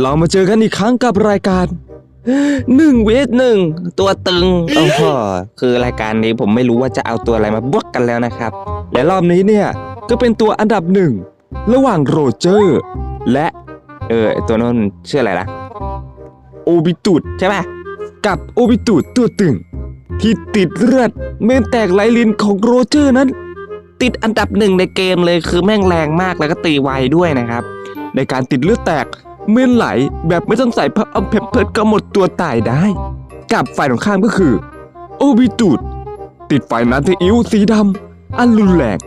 เรามาเจอกันอีกครั้งกับรายการหนึ่งเวทหนึ่งตัวตึงโอ้โหคือรายการนี้ผมไม่รู้ว่าจะเอาตัวอะไรมาบวกกันแล้วนะครับ และรอบนี้เนี่ยก็เป็นตัวอันดับหนึ่งระหว่างโรเจอร์ และเออไอ้ตัวนั้นชื่ออะไรล่ะโอบิตูดใช่ป่ะกับโอบิตูดตัวตึง ที่ติดเลือดเมนแตกไหลลินของโรเจอร์นั้น ติดอันดับหนึ่งในเกมเลยคือแม่งแรงมากแล้วก็ตีไวด้วยนะครับ ในการติดเลือดแตก เมื่อไหลแบบไม่ต้องใส่พับเอาเพปเพิร์ดก็หมดตัวตายได้ กับฝ่ายตรงข้ามก็คือ โอบิตูด ติดไฟน้ำซีอิ๊วสีดำอันรุนแรง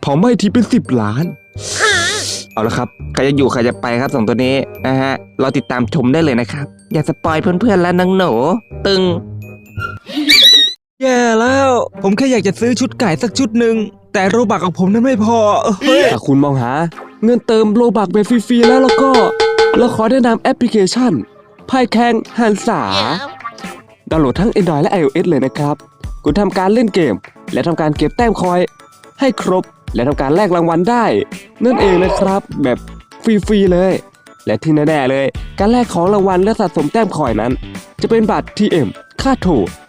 เผาไหม้ทีเป็นสิบล้าน เอาละครับ ใครจะอยู่ใครจะไปครับสองตัวนี้นะฮะ เราติดตามชมได้เลยนะครับ อย่าสปอยเพื่อนๆแล้วนังหนูตึง แย่แล้ว ผมแค่อยากจะซื้อชุดไก่สักชุดหนึ่ง แต่โรบักของผมนั้นไม่พอ เฮ้ย ถ้าคุณมองหา เงินเติมโลบักแบบฟรีๆแล้วแล้วก็ เราขอแนะนำแอปพลิเคชันไพ่แข่งหันษาดาวน์โหลดทั้ง Android และ iOS เลยนะครับคุณทำการเล่นเกม และทำการเก็บแต้มคอย ให้ครบ และทำการแลกรางวัลได้ นั่นเองนะครับ แบบฟรีๆเลย และที่แน่ๆเลย การแลกของรางวัลและสะสมแต้มคอยนั้น จะเป็นบัตร TM ค่าโถ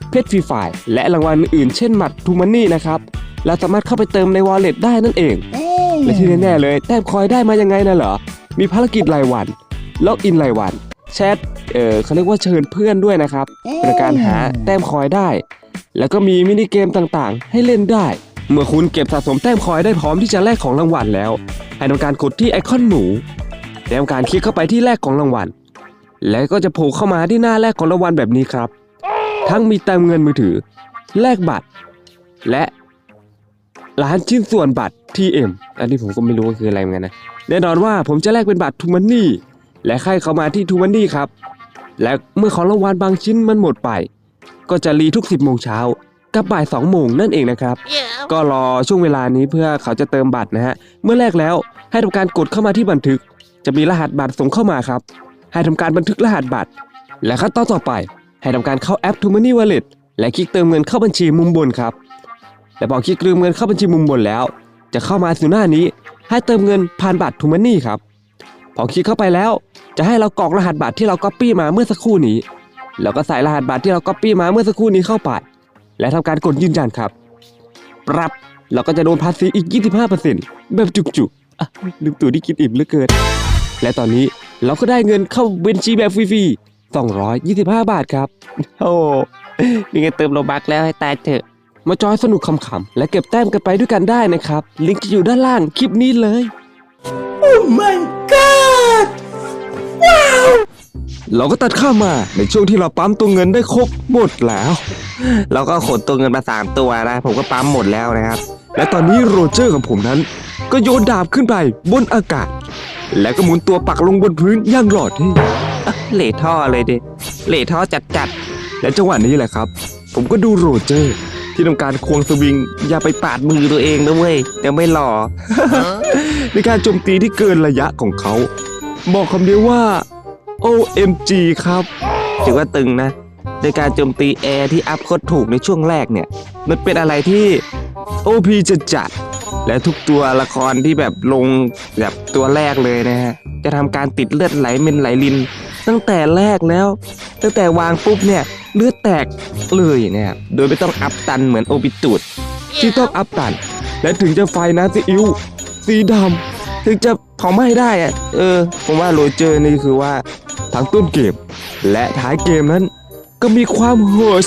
เพชรฟรีไฟล์และรางวัลอื่นๆเช่นบัตรทูมันนี่นะครับเราสามารถเข้าไปเติมใน Wallet ได้นั่นเอง และที่แน่ๆเลย แต้มคอยได้มายังไงนะเหรอ มีภารกิจรายวัน ล็อกอินรายวันแชทเออเขาเรียกว่าเชิญเพื่อนด้วยนะครับเป็นการหาแต้มคอยได้ แล้วก็มีมินิเกมต่างๆ ให้เล่นได้ เมื่อคุณเก็บสะสมแต้มคอยได้พร้อมที่จะแลกของรางวัลแล้ว ให้ทำการกดที่ไอคอนหมูแล้วทำการคลิกเข้าไปที่แลกของรางวัล แล้วก็จะโผล่เข้ามาที่หน้าแลกของรางวัลแบบนี้ครับ ทั้งมีเติมเงินมือถือ แลกบัตร และร้านชิ้นส่วนบัตร TM อันนี้ผมก็ไม่รู้ว่าคืออะไรเหมือนกันนะ แน่นอนว่าผมจะแลกเป็นบัตรทูมันนี่ และใครเข้ามาที่ทูมันนี่ครับ และเมื่อของรางวัลบางชิ้นมันหมดไป ก็จะรีทุก 10โมงเช้ากับบ่าย2โมงนั่นเองนะครับ ก็รอช่วงเวลานี้เพื่อเขาจะเติมบัตรนะฮะ เมื่อแรกแล้วให้ทำการกดเข้ามาที่บันทึก จะมีรหัสบัตรส่งเข้ามาครับ ให้ทำการบันทึกรหัสบัตร และขั้นตอนต่อไป ให้ทำการเข้าแอป t o m o n e y Wallet และคลิกเติมเงินเข้าบัญชีมุมบนครับ และพอคลิกเติมเงินเข้าบัญชีมุมบนแล้ว จะเข้ามาสู่หน้านี้ ให้เติมเงินผ่านบัตร t o m o n e y ครับ พอคลิกเข้าไปแล้ว จะให้เรากรอกรหัสบัตรที่เราก๊อปปี้มาเมื่อสักครู่นี้ แล้วก็ใส่รหัสบัตรที่เราก๊อปปี้มาเมื่อสักครู่นี้เข้าไป และทำการกดยืนยันครับ ปรับเราก็จะโดนภาษีอีก 25%แบบจุกๆอะลืมตัวที่กินอิ่มเหลือเกิน และตอนนี้เราก็ได้เงินเข้าบัญชีแบบฟรีๆ225 บาทครับ โอ้มีเงินเติมโลบักแล้วให้ตายเถอะ มาจอยสนุกขำๆและเก็บแต้มกันไปด้วยกันได้นะครับ ลิงก์จะอยู่ด้านล่างคลิปนี้เลย โอ้ไม่ เราก็ตัดข้ามมาในช่วงที่เราปั๊มตัวเงินได้ครบหมดแล้ว เราก็ขนตัวเงินมาสามตัวนะ ผมก็ปั๊มหมดแล้วนะครับ และตอนนี้โรเจอร์ของผมนั้น ก็โยนดาบขึ้นไปบนอากาศ แล้วก็หมุนตัวปักลงบนพื้นอย่างหลอดที่เหล่ท่อเลยดิเหล่ท่อจัดจัดๆและจังหวะนี้แหละครับ ผมก็ดูโรเจอร์ ที่ทำการควงสวิง อย่าไปปาดมือตัวเองนะเว้ยเดี๋ยวไม่หล่อในการโจมตีที่เกินระยะของเขา บอกคำเดียวว่า OMG ครับถือว่าตึงนะ ในการโจมตีแอร์ที่อัพโคตรถูกในช่วงแรกเนี่ย มันเป็นอะไรที่ OP จะจัด และทุกตัวละครที่แบบลงแบบตัวแรกเลยนะฮะ จะทำการติดเลือดไหลเมนไหลลิน ตั้งแต่แรกแล้ว ตั้งแต่วางปุ๊บเนี่ยเลือดแตกเลยเนี่ยโดยไม่ต้องอัพตันเหมือนโอบิตูดที่ต้องอัพตัน และถึงจะไฟนะซีอิ๊วสีดำถึงจะเผาไหม้ได้อะเออ ผมว่าโรเจอร์นี่คือว่า ทั้งต้นเกม และท้ายเกมนั้น ก็มีความโหด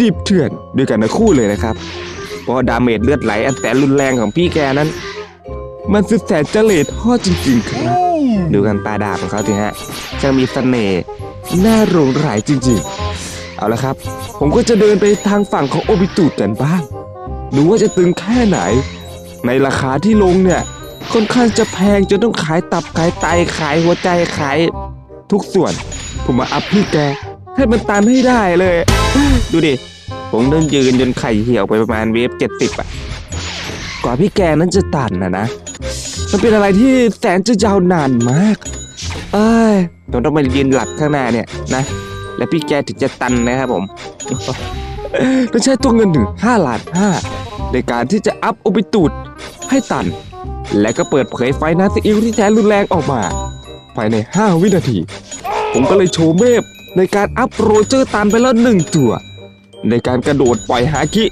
ดิบเถื่อนด้วยกันทั้งคู่เลยนะครับ เพราะดาเมจเลือดไหลอันแสนรุนแรงของพี่แกนั้น มันสุดแสนเจริญทอดจริงๆครับ ดูกันตาดาบของเขาสิฮะจะมีเสน่ห์น่าหลงไหลจริงๆ เอาละครับ ผมก็จะเดินไปทางฝั่งของโอบิตูดกันบ้างดูว่าจะตึงแค่ไหน ในราคาที่ลงเนี่ยค่อนข้างจะแพงจนต้องขายตับขายไตขายหัวใจขาย ทุกส่วน ผมมาอัพพี่แกให้มันตันให้ได้เลย ดูดิ ผมต้องยืนจนไข่เหี่ยวไปประมาณเวฟเจ็ดสิบอะกว่าพี่แกนั้นจะตันนะนะ มันเป็นอะไรที่แสนจะยาวนานมาก เอ้ยผมต้องมายืนหลับข้างหน้าเนี่ยนะ และพี่แกถึงจะตันนะครับผมต้องใช้ตัวเงินถึง5ล้าน5ในการที่จะอัพโอบิตูดให้ตัน และก็เปิดเผยไฟนาซีอิวที่แสนรุนแรงออกมา ภายใน 5 วินาที ผมก็เลยโชว์เมฟในการอัพโรเจอร์ตันไปแล้วหนึ่งตัว ในการกระโดดปล่อยฮาคิ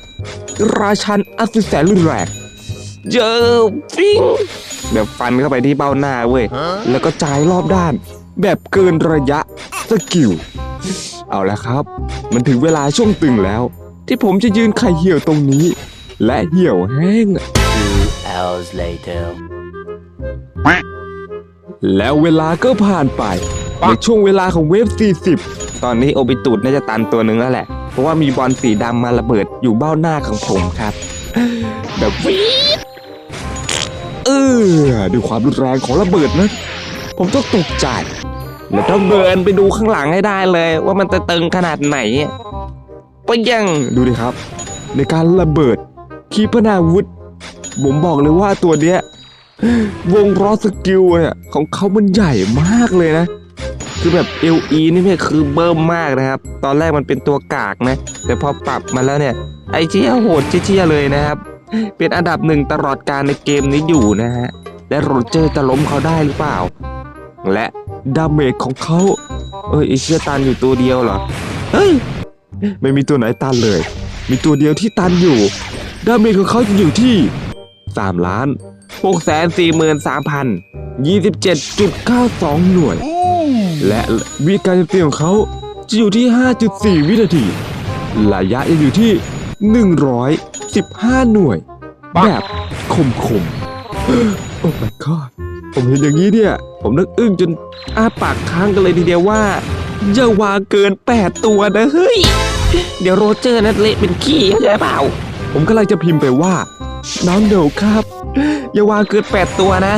ราชันอัศแสนรุนแรงเจอฟิงแบบฟันเข้าไปที่เบ้าหน้าเว้ย แล้วก็จ่ายรอบด้าน แบบเกินระยะสกิล เอาละครับ มันถึงเวลาช่วงตึงแล้ว ที่ผมจะยืนไข่เหี่ยวตรงนี้ และเหี่ยวแห้ง Two hours later. แล้วเวลาก็ผ่านไป ในช่วงเวลาของเวฟ 40 ตอนนี้โอบิตูดน่าจะตันตัวหนึ่งแล้วแหละ เพราะว่ามีบอลสีดำมาระเบิดอยู่เบ้าหน้าของผมครับ แบบวีดเออด้วยความรุนแรงของระเบิดนะ ผมต้องตกใจแล้วต้องเดินไปดูข้างหลังให้ได้เลย ว่ามันจะตึงขนาดไหนไปยังดูดิครับ ในการระเบิดขีปนาวุธผมบอกเลยว่าตัวเนี้ย วงล้อสกิลเนี่ยของเขามันใหญ่มากเลยนะ คือแบบ LE นี่เนี่ยคือเบิ่มมากนะครับ ตอนแรกมันเป็นตัวกากนะ แต่พอปรับมาแล้วเนี่ย ไอเชี่ยโหดเชี่ยเลยนะครับ เป็นอันดับหนึ่งตลอดการในเกมนี้อยู่นะฮะ และโรเจอร์จะล้มเขาได้หรือเปล่า และดาเมจของเขาเอ้ยไอเชี่ยตันอยู่ตัวเดียวเหรอ เฮ้ย ไม่มีตัวไหนตันเลย มีตัวเดียวที่ตันอยู่ ดาเมจของเขาอยู่ที่3ล้าน 6 4 3 0 27.92 หน่วย และวิการโจมตีของเขาจะอยู่ที่ 5.4 วินาที ระยะจะอยู่ที่ 115 หน่วย แบบคมคมๆโอ้ my god ผมเห็นอย่างนี้เนี่ย ผมนึกอึ้งจนอ้าปากค้างกันเลยทีเดียวว่าอย่าวางเกิน 8 ตัวนะเฮ้ย เดี๋ยวโรเจอร์นั่นเละเป็นขี้เข้าใจเปล่า ผมกำลังจะพิมพ์ไปว่า น้องเดวครับ อย่าวางเกิน8ตัวนะ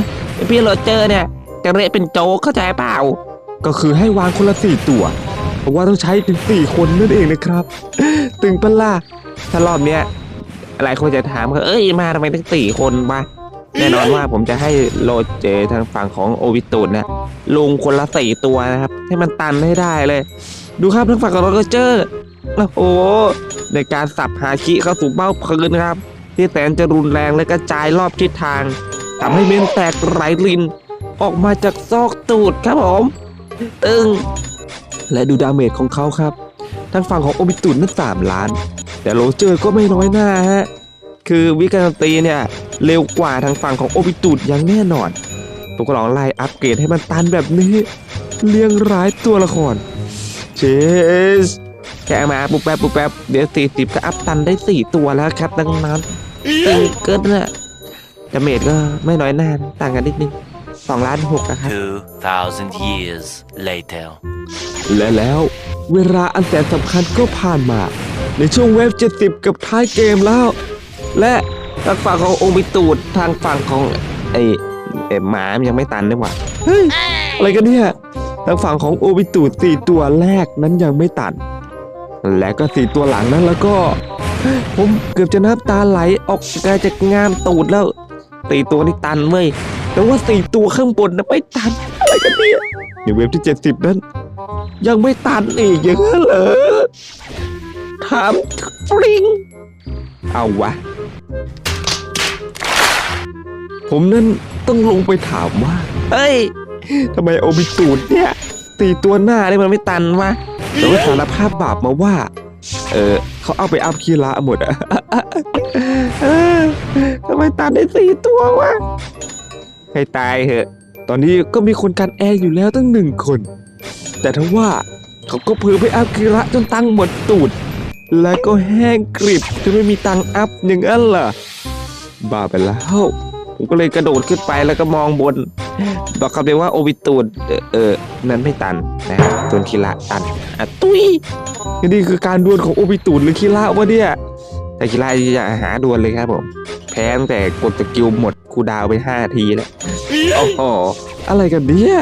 พี่โรเจอร์เนี่ยจะเละเป็นโจ๊กเข้าใจเปล่า ก็คือให้วางคนละสี่ตัวเพราะว่าต้องใช้ถึงสี่คนนั่นเองนะครับ ตึงปล่ะถ้ารอบเนี้ยหลายคนจะถามว่าเอ้ยมาทำไมถึงสี่คนวะแน่นอนว่าผมจะให้โรเจทางฝั่งของโอวิตูนเนี่ยลงคนละสี่ตัวนะครับ ให้มันตันให้ได้เลย ดูครับทางฝั่งของโรเจอร์โอ้โหในการสับหาคิเข้าสู่เบ้าพื้นครับ ที่แสนจะรุนแรงและกระจายรอบทิศทางทำให้เมนแตกไหลลิน ออกมาจากซอกตูดครับผม ตึง และดูดาเมจของเขาครับ ทางฝั่งของโอบิตุนนั้นสามล้าน แต่โรเจอร์ก็ไม่น้อยหน้าฮะ คือวิการตีเนี่ย เร็วกว่าทางฝั่งของโอบิตุนอย่างแน่นอนผมก็ลองไล่อัปเกรดให้มันตันแบบนี้ เลี้ยงร้ายตัวละคร เชสแค่มาปุ๊บแป๊บปุ๊บแป๊บเดี๋ยวสี่สิบก็อัพตันได้สี่ตัวแล้วครับดังนั้น ตึงเกินน่ะดาเมจก็ไม่น้อยหน้านะต่างกันนิดนึงสองล้านหกนะครับ Two thousand years later. และแล้วเวลาอันแสนสำคัญก็ผ่านมา ในช่วงเวฟ 70 กับท้ายเกมแล้ว และทางฝั่งของโอมิตูดทางฝั่งของไอ้ไอ้หมามันยังไม่ตันด้วยว่ะเฮ้ยอะไรกันเนี่ยทางฝั่งของโอมิตูดสี่ตัวแรกนั้นยังไม่ตัน และก็สี่ตัวหลังนั้นแล้วก็ ผมเกือบจะน้ำตาไหลออกจากงามตูดแล้วสี่ตัวนี่ตันเว้ยแต่ว่าสี่ตัวข้างบนนะไม่ตันอะไรกันเนี่ยในเวฟที่70นั้น ยังไม่ตันอีกอย่างนั้นเหรอถามฟริงเอาวะ ผมนั้นต้องลงไปถามว่า เฮ้ยทำไมโอบิตูดเนี่ยตีตัวหน้าเนี่ยมันไม่ตันวะแต่ว่าสารภาพบาปมาว่า เออเขาเอาไปอัพคีระหมดอะทำไมตันได้สี่ตัววะให้ตายเหอะ ตอนนี้ก็มีคนกันแอร์อยู่แล้วตั้งหนึ่งคน แต่ถ้าว่าเขาก็เพิ่ไปอัพคีระจนตังหมดตูด แล้วก็แห้งกริบจนไม่มีตังอัพอย่างนั้นล่ะ บ้าไปแล้วผมก็เลยกระโดดขึ้นไปแล้วก็มองบน บอกคำเดียวว่าโอวิตูดเออเออนั้นไม่ตัน นะตัวนคีระตันอะตุ้ยนี่คือการดวลของโอวิตูดหรือคีระวะเนี่ยแต่คีระอย่าหาดวลเลยครับผม แพ้ตั้งแต่กดสกิลหมดคูลดาวน์ไปห้าทีแล้วโอ้โหอะไรกันเนี่ย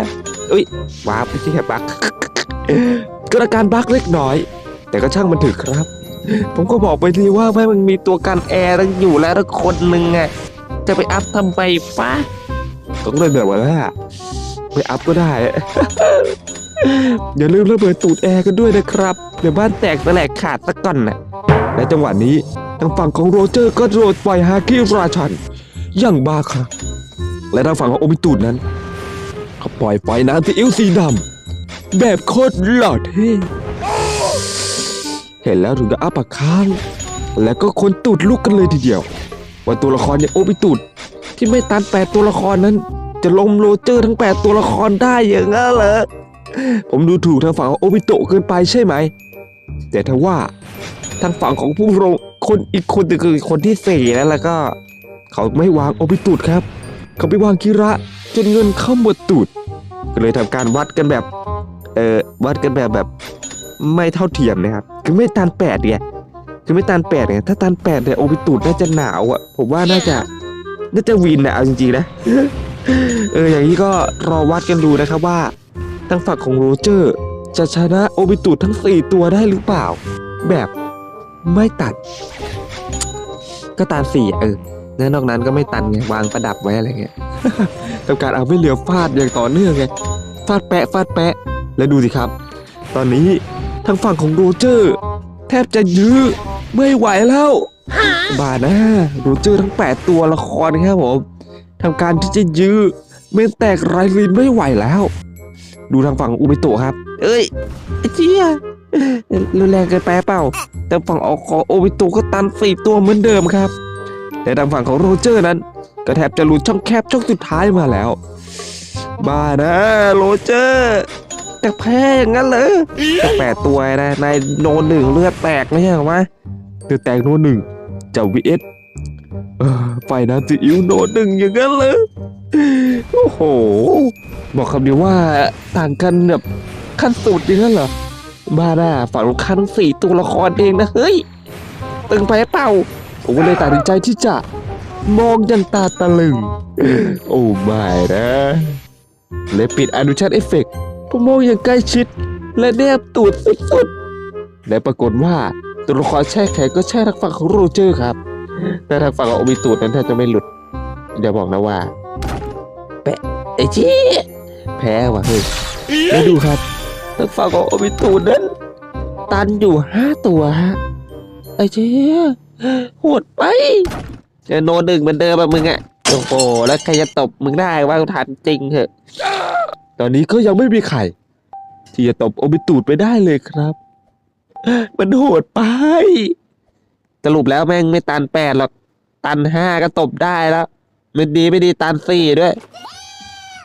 อุ้ยว้าบไม่ใช่แค่บักก็อาการบักเล็กน้อย แต่ก็ช่างมันเถือะครับ ผมก็บอกไปทีว่าไม่มันมีตัวกันแอร์ตั้งอยู่แล้วทั้งคนหนึ่งไงจะไปอัพทำไปฟ้าผมก็เลยแบบว่าไปอัพก็ได้ อย่าลืมระเบิดตูดแอร์กันด้วยนะครับ เดี๋ยวบ้านแตกแตลกขาดสักก่อนนะและจังหวะนี้ทางฝั่งของโรเจอร์ก็โดดปล่อยฮาคิราชันอย่างบ้าครับและทางฝั่งของโอมิตูดนั้นเขาปล่อยไฟน้ำที่อิ้วสีดำแบบโคตรหล่อเท่เห็นแล้วถึงกับอ้าปากค้างแล้วก็คนตูดลุกกันเลยทีเดียวว่าตัวละครอย่างโอบิตูดที่ไม่ตันแปดตัวละครนั้น จะลมโรเจอร์ทั้งแปดตัวละครได้อย่างนั้นเหรอ ผมดูถูกทางฝั่งของโอบิโตะเกินไปใช่ไหม แต่ถ้าว่าทางฝั่งของผู้ลงคนอีกคนหนึ่งคือคนที่สี่แล้วแล้วก็ เขาไม่วางโอบิตูดครับ เขาไปวางคิระจนเงินเข้าหมดตูด ก็เลยทำการวัดกันแบบเออวัดกันแบบแบบไม่เท่าเทียมนะครับ คือไม่ตันแปดไงคือไม่ตันแปดไงถ้าตันแปดเนี่ยโอบิตูดน่าจะหนาวอะผมว่าน่าจะน่าจะวินนะเอาจริงๆนะเอออย่างนี้ก็รอวัดกันดูนะครับว่า ทางฝั่งของโรเจอร์ จะชนะโอบิตูทั้ง 4 ตัวได้หรือเปล่า แบบไม่ตัด ก็ตันสี่เออแล้วนอกนั้นก็ไม่ตันไงวางประดับไว้อะไรเงี้ยทำการเอาไม่เหลือฟาดอย่างต่อเนื่องไงฟาดแปะฟาดแปะ แล้วดูสิครับ ตอนนี้ทางฝั่งของโรเจอร์ แทบจะยื้อไม่ไหวแล้วบานะโรเจอร์ทั้ง 8 ตัวละครครับผมทำการที่จะยื้อเมนแตกไรลินไม่ไหวแล้ว ดูทางฝั่งอุบิโตะครับ เอ้ยไอ้เจี๊ยรุนแรงเกินไปเปล่า แต่ฝั่งออกของโอบิโตะก็ตันสี่ตัวเหมือนเดิมครับ แต่ทางฝั่งของโรเจอร์นั้น ก็แทบจะหลุดช่องแคบช่องสุดท้ายมาแล้ว บ้านะโรเจอร์แต่แพ้อย่างนั้นเลยแต่แปดตัวนะนายโนหนึ่งเลือดแตกไม่ใช่หรอวะเลือดแตกโนหนึ่งจ้าวีเอส ไฟน้ำซีอิ๊วโนหนึ่งอย่างนั้นเลยโอ้โห บอกคำเดียวว่าต่างกันแบบขั้นสุดอย่างนั้นเหรอบ้าหน้าฝั่งลูกค้าทั้งสี่ตัวละครเองนะเฮ้ย ตึงไปเปล่าผมก็เลยตัดสินใจที่จะมองย่างตาตะลึง โอ้ไม่นะเลยปิดอนุชันเอฟเฟกต์ผมมองอย่างใกล้ชิด และแนบตูดสุดๆและปรากฏว่าตัวละครแช่แข็งก็แช่ทางฝั่งของโรเจอร์ครับ แต่ทางฝั่งของโอบิตูดนั้นแทบจะไม่หลุดอย่าบอกนะว่าแปะไอ้ชี้แพ้ว่ะเฮ้ยแล้วดูครับทางฝั่งของโอบิตูนนั้น ตันอยู่ห้าตัวฮะไอ้เจ๊โหดไปเจอโนหนึ่งเหมือนเดิมอะมึงอะโอ้โหแล้วใครจะตบมึงได้ว่าทันจริงเหอะ ตอนนี้ก็ยังไม่มีใครที่จะตบโอบิตูดไปได้เลยครับ มันโหดไป สรุปแล้วแม่งไม่ตันแปดหรอก ตันห้าก็ตบได้แล้ว ไม่ดีไม่ดีตันสี่ด้วย